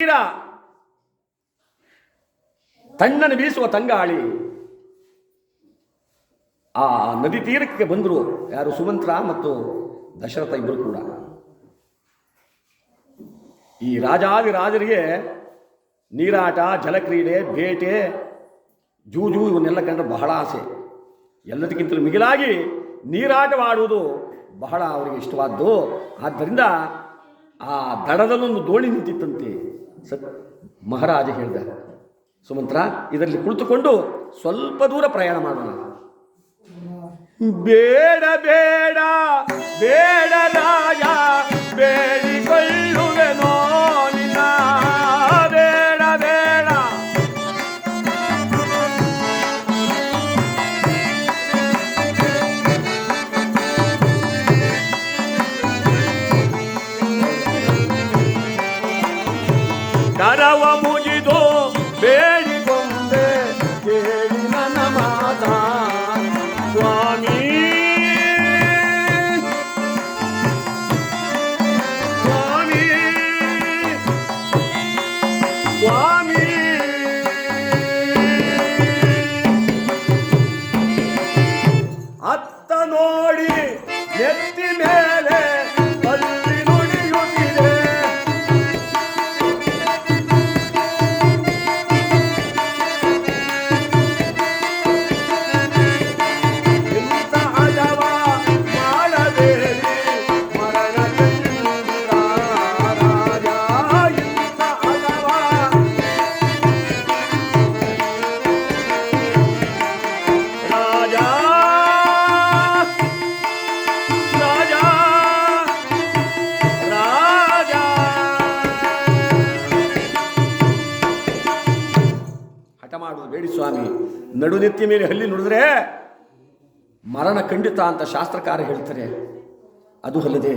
ತೀರ ತಣ್ಣನ್ನು ಬೀಸುವ ತಂಗಾಳಿ. ಆ ನದಿ ತೀರಕ್ಕೆ ಬಂದರು ಯಾರು ಸುಮಂತ್ರ ಮತ್ತು ದಶರಥ ಇಬ್ಬರು ಕೂಡ. ಈ ರಾಜಾದಿ ರಾಜರಿಗೆ ನೀರಾಟ, ಜಲಕ್ರೀಡೆ, ಬೇಟೆ, ಜೂಜು ಇವನ್ನೆಲ್ಲ ಕಂಡ್ರೆ ಬಹಳ ಆಸೆ. ಎಲ್ಲದಕ್ಕಿಂತಲೂ ಮಿಗಿಲಾಗಿ ನೀರಾಟವಾಡುವುದು ಬಹಳ ಅವರಿಗೆ ಇಷ್ಟವಾದ್ದು. ಆದ್ದರಿಂದ ಆ ದಡದಲ್ಲೊಂದು ದೋಣಿ ನಿಂತಿತ್ತಂತೆ. ಸತ್ ಮಹಾರಾಜ ಹೇಳಿದ ಸುಮಂತ್ರ ಇದರಲ್ಲಿ ಕುಳಿತುಕೊಂಡು ಸ್ವಲ್ಪ ದೂರ ಪ್ರಯಾಣ ಮಾಡೋಣ. ಬೇಡ ಬೇಡ ಬೇಡ ಕರವ ಮುಗಿದು ಬೇಡಿಕೊಂಡೆ ಕೇಳಿ ನನ್ನ ಮಾತ. ಸ್ವಾಮಿ. ಸ್ವಾಮಿ. ಸ್ವಾಮಿ. ಅತ್ತ ನೋಡಿ ಎತ್ತಿ ಮೇಲೆ ಬೇಡಿ ಸ್ವಾಮಿ. ನಡುನೆತ್ತಿ ಮೇಲೆ ಹಲ್ಲಿ ನುಡಿದ್ರೆ ಮರಣ ಖಂಡಿತ ಅಂತ ಶಾಸ್ತ್ರಕಾರ ಹೇಳ್ತಾರೆ. ಅದು ಅಲ್ಲದೆ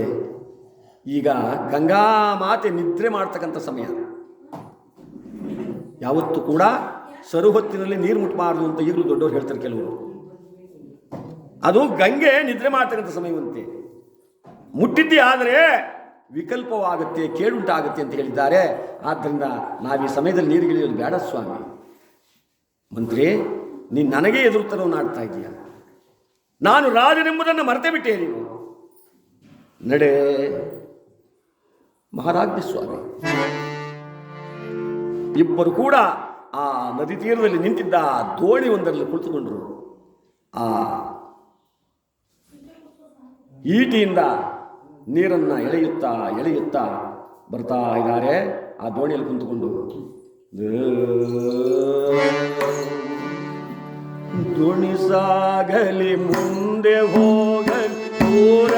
ಈಗ ಗಂಗಾ ಮಾತೆ ನಿದ್ರೆ ಮಾಡ್ತಕ್ಕಂಥ ಸಮಯ. ಯಾವತ್ತೂ ಕೂಡ ಸರು ಹೊತ್ತಿನಲ್ಲಿ ನೀರು ಮುಟ್ಟಬಾರ್ದು ಅಂತ ಈಗಲೂ ದೊಡ್ಡವರು ಹೇಳ್ತಾರೆ ಕೆಲವರು. ಅದು ಗಂಗೆ ನಿದ್ರೆ ಮಾಡ್ತಕ್ಕಂಥ ಸಮಯವಂತೆ. ಮುಟ್ಟಿದ್ದೆ ಆದರೆ ವಿಕಲ್ಪವಾಗುತ್ತೆ ಕೇಳುಂಟಾಗುತ್ತೆ ಅಂತ ಹೇಳಿದ್ದಾರೆ. ಆದ್ದರಿಂದ ನಾವು ಈ ಸಮಯದಲ್ಲಿ ನೀರಿಗಿಳಿಯೋದು ಬೇಡ ಸ್ವಾಮಿ. ಮಂತ್ರಿ ನೀನು ನನಗೆ ಎದುರುತ್ತರವನ್ನು ಆಡ್ತಾ ಇದೀಯ ನಾನು ರಾಜನೆಂಬುದನ್ನು ಮರೆತೇ ಬಿಟ್ಟೆ ನೀನು. ನಡೆ ಮಹಾರಾಜ್ಯ ಸ್ವಾಮಿ ಇಬ್ಬರು ಕೂಡ ಆ ನದಿ ತೀರದಲ್ಲಿ ನಿಂತಿದ್ದ ಆ ದೋಣಿ ಒಂದರಲ್ಲಿ ಕುಳಿತುಕೊಂಡರು. ಆ ಈಟಿಯಿಂದ ನೀರನ್ನು ಎಳೆಯುತ್ತಾ ಎಳೆಯುತ್ತಾ ಬರ್ತಾ ಇದ್ದಾರೆ. ಆ ದೋಣಿಯಲ್ಲಿ ಕುಂತುಕೊಂಡು ಸಾಗಲಿ ಮುಂದೆ ಹೋಗಲಿ ದೂರ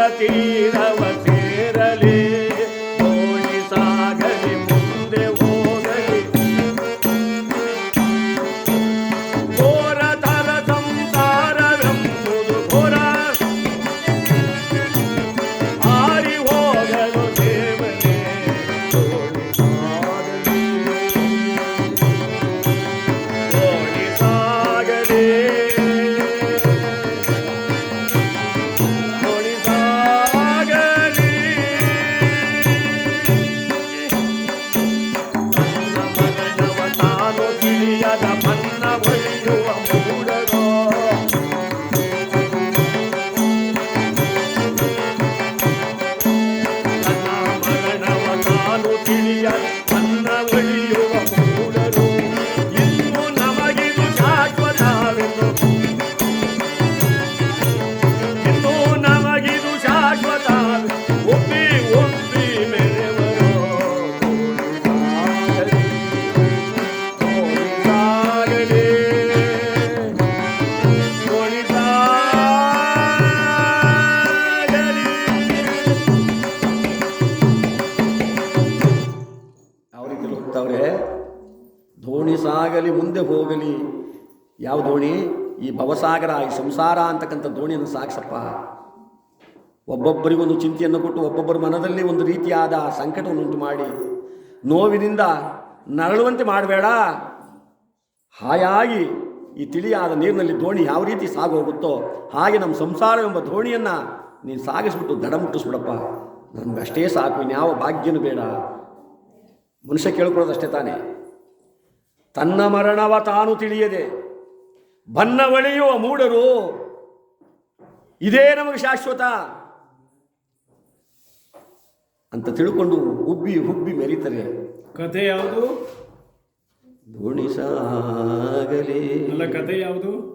ದೋಣಿ ಸಾಗಲಿ ಮುಂದೆ ಹೋಗಲಿ. ಯಾವ ದೋಣಿ ಈ ಭವಸಾಗರ, ಈ ಸಂಸಾರ ಅಂತಕ್ಕಂಥ ದೋಣಿಯನ್ನು ಸಾಗಿಸಪ್ಪ. ಒಬ್ಬೊಬ್ಬರಿಗೊಂದು ಚಿಂತೆಯನ್ನು ಕೊಟ್ಟು ಒಬ್ಬೊಬ್ಬರ ಮನದಲ್ಲಿ ಒಂದು ರೀತಿಯಾದ ಸಂಕಟವನ್ನು ಉಂಟು ಮಾಡಿ. ನೋವಿನಿಂದ ನರಳುವಂತೆ ಮಾಡಬೇಡ. ಹಾಯಾಗಿ ಈ ತಿಳಿಯಾದ ನೀರಿನಲ್ಲಿ ದೋಣಿ ಯಾವ ರೀತಿ ಸಾಗು ಹೋಗುತ್ತೋ ಹಾಗೆ ನಮ್ಮ ಸಂಸಾರವೆಂಬ ದೋಣಿಯನ್ನು ನೀನು ಸಾಗಿಸ್ಬಿಟ್ಟು ದಡ ಮುಟ್ಟಿಸ್ಬಿಡಪ್ಪ. ನನಗಷ್ಟೇ ಸಾಕು, ಇನ್ಯಾವ ಭಾಗ್ಯನೂ ಬೇಡ. ಮನುಷ್ಯ ಕೇಳ್ಕೊಳ್ಳೋದಷ್ಟೇ ತಾನೇ. ತನ್ನ ಮರಣವ ತಾನು ತಿಳಿಯದೆ. ಬನ್ನವಳೆಯುವ ಮೂಢರು ಇದೇ ನಮಗೆ ಶಾಶ್ವತ. ಅಂತ ತಿಳ್ಕೊಂಡು ಉಬ್ಬಿ ಹುಬ್ಬಿ ಮೆರೀತಾರೆ. ಕಥೆ ಯಾವುದು? ದೋಣಿ ಸಾಗಲಿ ಅಲ್ಲ ಕಥೆ ಯಾವುದು?